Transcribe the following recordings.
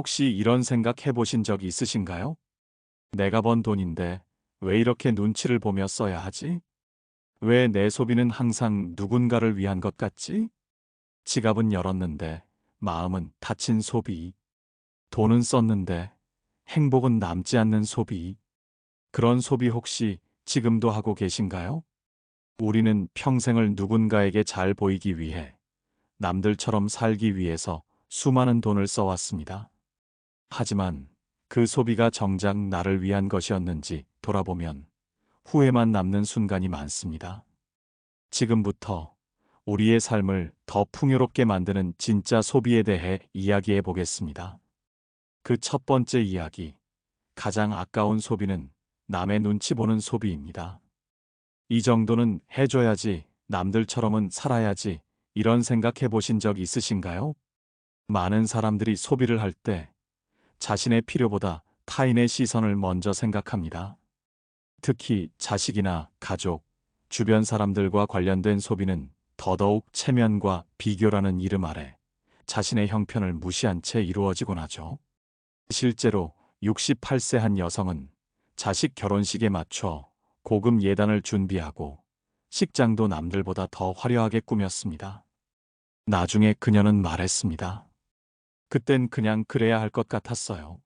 혹시 이런 생각 해보신 적 있으신가요? 내가 번 돈인데 왜 이렇게 눈치를 보며 써야 하지? 왜 내 소비는 항상 누군가를 위한 것 같지? 지갑은 열었는데 마음은 닫힌 소비. 돈은 썼는데 행복은 남지 않는 소비. 그런 소비 혹시 지금도 하고 계신가요? 우리는 평생을 누군가에게 잘 보이기 위해 남들처럼 살기 위해서 수많은 돈을 써왔습니다. 하지만 그 소비가 정작 나를 위한 것이었는지 돌아보면 후회만 남는 순간이 많습니다. 지금부터 우리의 삶을 더 풍요롭게 만드는 진짜 소비에 대해 이야기해 보겠습니다. 그 첫 번째 이야기. 가장 아까운 소비는 남의 눈치 보는 소비입니다. 이 정도는 해줘야지, 남들처럼은 살아야지, 이런 생각 해 보신 적 있으신가요? 많은 사람들이 소비를 할 때 자신의 필요보다 타인의 시선을 먼저 생각합니다. 특히 자식이나 가족, 주변 사람들과 관련된 소비는 더더욱 체면과 비교라는 이름 아래 자신의 형편을 무시한 채 이루어지곤 하죠. 실제로 68세 한 여성은 자식 결혼식에 맞춰 고급 예단을 준비하고 식장도 남들보다 더 화려하게 꾸몄습니다. 나중에 그녀는 말했습니다. 그땐 그냥 그래야 할 것 같았어요.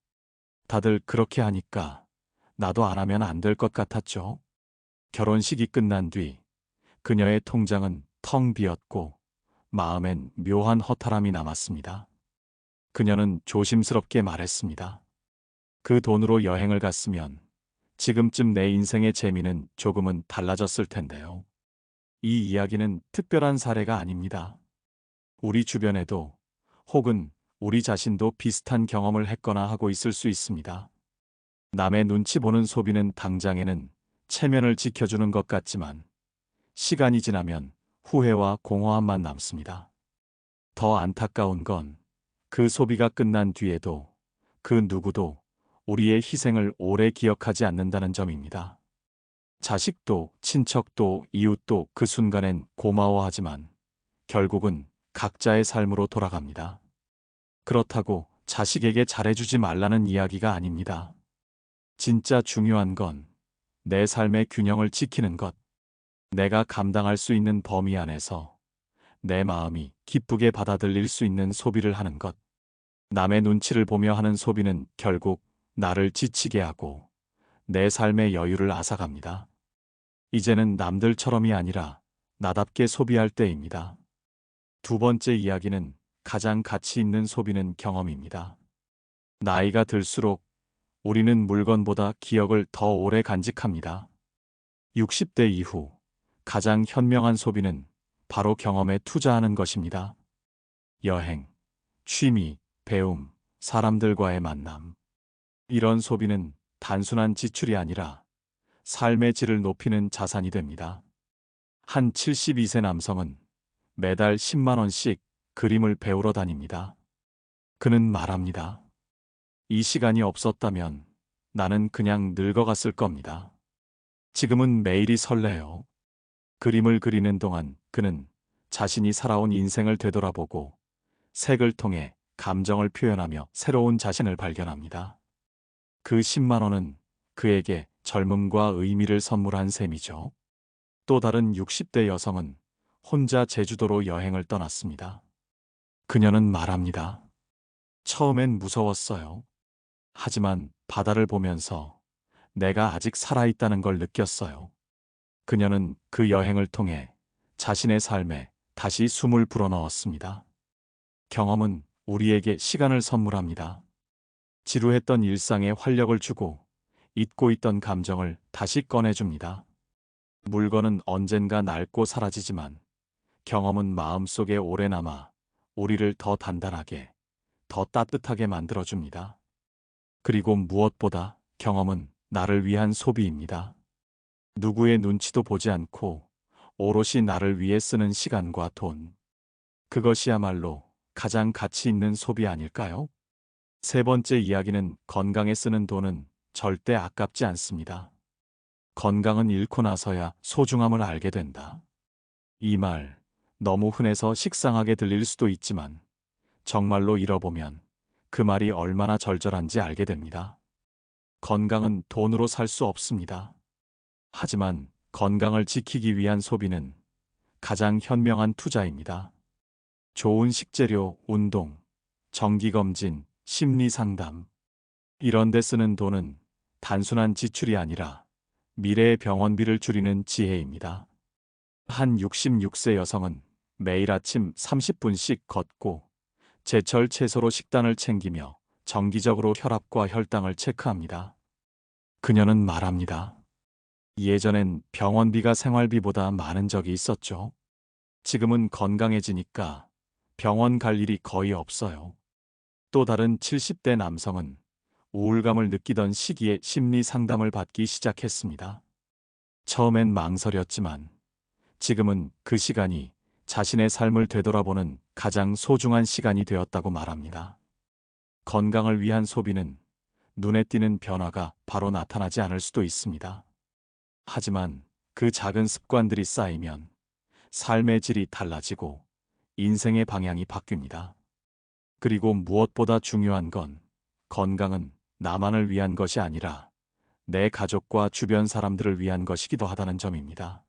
다들 그렇게 하니까 나도 안 하면 안 될 것 같았죠. 결혼식이 끝난 뒤 그녀의 통장은 텅 비었고 마음엔 묘한 허탈함이 남았습니다. 그녀는 조심스럽게 말했습니다. 그 돈으로 여행을 갔으면 지금쯤 내 인생의 재미는 조금은 달라졌을 텐데요. 이 이야기는 특별한 사례가 아닙니다. 우리 주변에도 혹은 우리 자신도 비슷한 경험을 했거나 하고 있을 수 있습니다. 남의 눈치 보는 소비는 당장에는 체면을 지켜주는 것 같지만 시간이 지나면 후회와 공허함만 남습니다. 더 안타까운 건 그 소비가 끝난 뒤에도 그 누구도 우리의 희생을 오래 기억하지 않는다는 점입니다. 자식도, 친척도, 이웃도 그 순간엔 고마워하지만 결국은 각자의 삶으로 돌아갑니다. 그렇다고 자식에게 잘해주지 말라는 이야기가 아닙니다. 진짜 중요한 건 내 삶의 균형을 지키는 것. 내가 감당할 수 있는 범위 안에서 내 마음이 기쁘게 받아들일 수 있는 소비를 하는 것. 남의 눈치를 보며 하는 소비는 결국 나를 지치게 하고 내 삶의 여유를 앗아갑니다. 이제는 남들처럼이 아니라 나답게 소비할 때입니다. 두 번째 이야기는 가장 가치 있는 소비는 경험입니다. 나이가 들수록 우리는 물건보다 기억을 더 오래 간직합니다. 60대 이후 가장 현명한 소비는 바로 경험에 투자하는 것입니다. 여행, 취미, 배움, 사람들과의 만남. 이런 소비는 단순한 지출이 아니라 삶의 질을 높이는 자산이 됩니다. 한 72세 남성은 매달 10만원씩 그림을 배우러 다닙니다. 그는 말합니다. 이 시간이 없었다면 나는 그냥 늙어갔을 겁니다. 지금은 매일이 설레요. 그림을 그리는 동안 그는 자신이 살아온 인생을 되돌아보고 색을 통해 감정을 표현하며 새로운 자신을 발견합니다. 그 10만 원은 그에게 젊음과 의미를 선물한 셈이죠. 또 다른 60대 여성은 혼자 제주도로 여행을 떠났습니다. 그녀는 말합니다. 처음엔 무서웠어요. 하지만 바다를 보면서 내가 아직 살아있다는 걸 느꼈어요. 그녀는 그 여행을 통해 자신의 삶에 다시 숨을 불어넣었습니다. 경험은 우리에게 시간을 선물합니다. 지루했던 일상에 활력을 주고 잊고 있던 감정을 다시 꺼내줍니다. 물건은 언젠가 낡고 사라지지만 경험은 마음속에 오래 남아 우리를 더 단단하게, 더 따뜻하게 만들어줍니다. 그리고 무엇보다 경험은 나를 위한 소비입니다. 누구의 눈치도 보지 않고 오롯이 나를 위해 쓰는 시간과 돈. 그것이야말로 가장 가치 있는 소비 아닐까요? 세 번째 이야기는 건강에 쓰는 돈은 절대 아깝지 않습니다. 건강은 잃고 나서야 소중함을 알게 된다. 이 말, 너무 흔해서 식상하게 들릴 수도 있지만, 정말로 잃어보면 그 말이 얼마나 절절한지 알게 됩니다. 건강은 돈으로 살 수 없습니다. 하지만 건강을 지키기 위한 소비는 가장 현명한 투자입니다. 좋은 식재료, 운동, 정기검진, 심리상담. 이런 데 쓰는 돈은 단순한 지출이 아니라 미래의 병원비를 줄이는 지혜입니다. 한 66세 여성은 매일 아침 30분씩 걷고 제철 채소로 식단을 챙기며 정기적으로 혈압과 혈당을 체크합니다. 그녀는 말합니다. 예전엔 병원비가 생활비보다 많은 적이 있었죠. 지금은 건강해지니까 병원 갈 일이 거의 없어요. 또 다른 70대 남성은 우울감을 느끼던 시기에 심리 상담을 받기 시작했습니다. 처음엔 망설였지만 지금은 그 시간이 자신의 삶을 되돌아보는 가장 소중한 시간이 되었다고 말합니다. 건강을 위한 소비는 눈에 띄는 변화가 바로 나타나지 않을 수도 있습니다. 하지만 그 작은 습관들이 쌓이면 삶의 질이 달라지고 인생의 방향이 바뀝니다. 그리고 무엇보다 중요한 건 건강은 나만을 위한 것이 아니라 내 가족과 주변 사람들을 위한 것이기도 하다는 점입니다.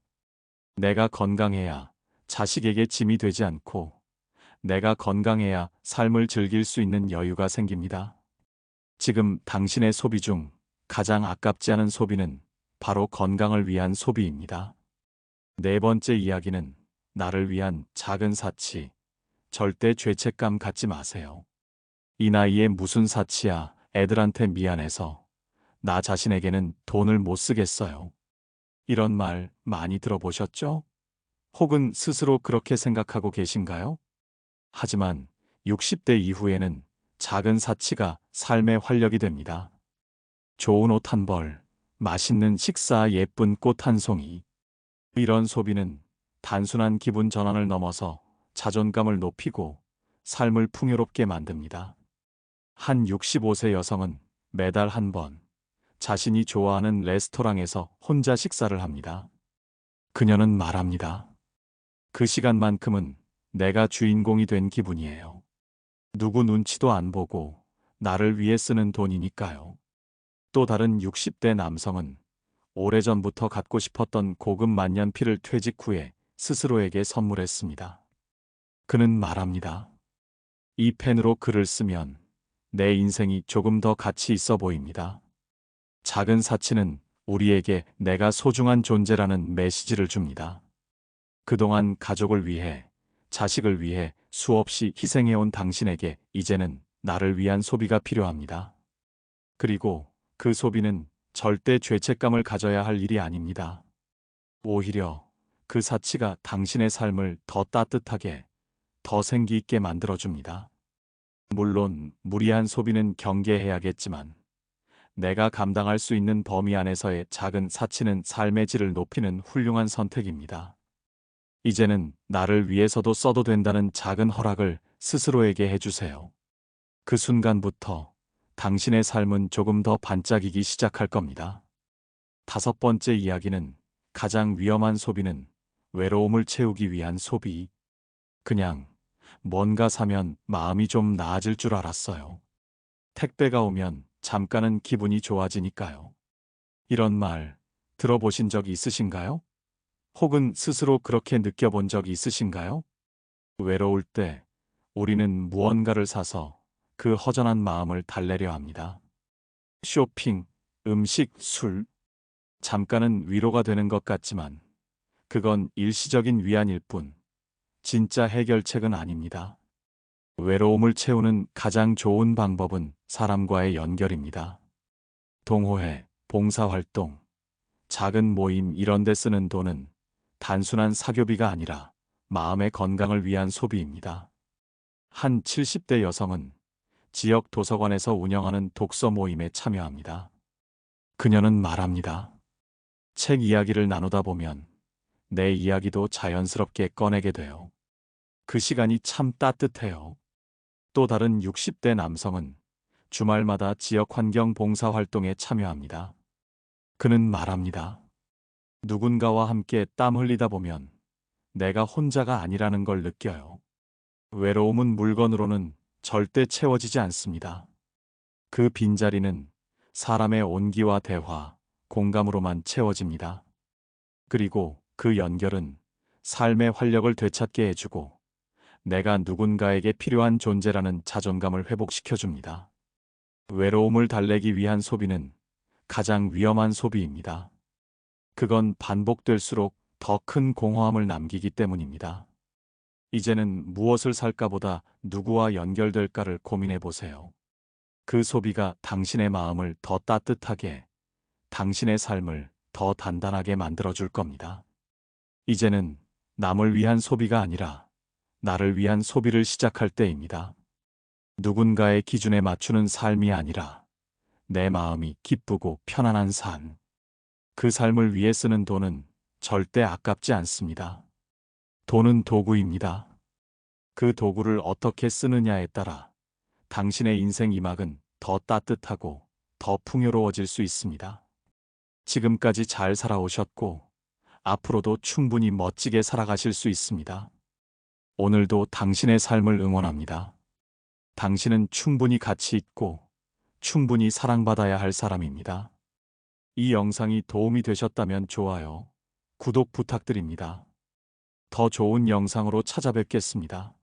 내가 건강해야 자식에게 짐이 되지 않고 내가 건강해야 삶을 즐길 수 있는 여유가 생깁니다. 지금 당신의 소비 중 가장 아깝지 않은 소비는 바로 건강을 위한 소비입니다. 네 번째 이야기는 나를 위한 작은 사치. 절대 죄책감 갖지 마세요. 이 나이에 무슨 사치야 애들한테 미안해서 나 자신에게는 돈을 못 쓰겠어요. 이런 말 많이 들어보셨죠? 혹은 스스로 그렇게 생각하고 계신가요? 하지만 60대 이후에는 작은 사치가 삶의 활력이 됩니다. 좋은 옷 한 벌, 맛있는 식사, 예쁜 꽃 한 송이. 이런 소비는 단순한 기분 전환을 넘어서 자존감을 높이고 삶을 풍요롭게 만듭니다. 한 65세 여성은 매달 한 번 자신이 좋아하는 레스토랑에서 혼자 식사를 합니다. 그녀는 말합니다. 그 시간만큼은 내가 주인공이 된 기분이에요. 누구 눈치도 안 보고 나를 위해 쓰는 돈이니까요. 또 다른 60대 남성은 오래전부터 갖고 싶었던 고급 만년필을 퇴직 후에 스스로에게 선물했습니다. 그는 말합니다. 이 펜으로 글을 쓰면 내 인생이 조금 더 가치 있어 보입니다. 작은 사치는 우리에게 내가 소중한 존재라는 메시지를 줍니다. 그동안 가족을 위해, 자식을 위해 수없이 희생해온 당신에게 이제는 나를 위한 소비가 필요합니다. 그리고 그 소비는 절대 죄책감을 가져야 할 일이 아닙니다. 오히려 그 사치가 당신의 삶을 더 따뜻하게, 더 생기 있게 만들어줍니다. 물론 무리한 소비는 경계해야겠지만 내가 감당할 수 있는 범위 안에서의 작은 사치는 삶의 질을 높이는 훌륭한 선택입니다. 이제는 나를 위해서도 써도 된다는 작은 허락을 스스로에게 해주세요. 그 순간부터 당신의 삶은 조금 더 반짝이기 시작할 겁니다. 다섯 번째 이야기는 가장 위험한 소비는 외로움을 채우기 위한 소비. 그냥 뭔가 사면 마음이 좀 나아질 줄 알았어요. 택배가 오면 잠깐은 기분이 좋아지니까요. 이런 말 들어보신 적 있으신가요? 혹은 스스로 그렇게 느껴본 적 있으신가요? 외로울 때 우리는 무언가를 사서 그 허전한 마음을 달래려 합니다. 쇼핑, 음식, 술. 잠깐은 위로가 되는 것 같지만 그건 일시적인 위안일 뿐 진짜 해결책은 아닙니다. 외로움을 채우는 가장 좋은 방법은 사람과의 연결입니다. 동호회, 봉사활동, 작은 모임 이런 데 쓰는 돈은 단순한 사교비가 아니라 마음의 건강을 위한 소비입니다. 한 70대 여성은 지역 도서관에서 운영하는 독서 모임에 참여합니다. 그녀는 말합니다. 책 이야기를 나누다 보면 내 이야기도 자연스럽게 꺼내게 돼요. 그 시간이 참 따뜻해요. 또 다른 60대 남성은 주말마다 지역 환경 봉사 활동에 참여합니다. 그는 말합니다. 누군가와 함께 땀 흘리다 보면 내가 혼자가 아니라는 걸 느껴요. 외로움은 물건으로는 절대 채워지지 않습니다. 그 빈자리는 사람의 온기와 대화, 공감으로만 채워집니다. 그리고 그 연결은 삶의 활력을 되찾게 해주고 내가 누군가에게 필요한 존재라는 자존감을 회복시켜줍니다. 외로움을 달래기 위한 소비는 가장 위험한 소비입니다. 그건 반복될수록 더 큰 공허함을 남기기 때문입니다. 이제는 무엇을 살까 보다 누구와 연결될까를 고민해 보세요. 그 소비가 당신의 마음을 더 따뜻하게, 당신의 삶을 더 단단하게 만들어줄 겁니다. 이제는 남을 위한 소비가 아니라 나를 위한 소비를 시작할 때입니다. 누군가의 기준에 맞추는 삶이 아니라 내 마음이 기쁘고 편안한 삶. 그 삶을 위해 쓰는 돈은 절대 아깝지 않습니다. 돈은 도구입니다. 그 도구를 어떻게 쓰느냐에 따라 당신의 인생 이막은 더 따뜻하고 더 풍요로워질 수 있습니다. 지금까지 잘 살아오셨고, 앞으로도 충분히 멋지게 살아가실 수 있습니다. 오늘도 당신의 삶을 응원합니다. 당신은 충분히 가치 있고, 충분히 사랑받아야 할 사람입니다. 이 영상이 도움이 되셨다면 좋아요, 구독 부탁드립니다. 더 좋은 영상으로 찾아뵙겠습니다.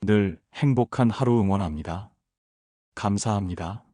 늘 행복한 하루 응원합니다. 감사합니다.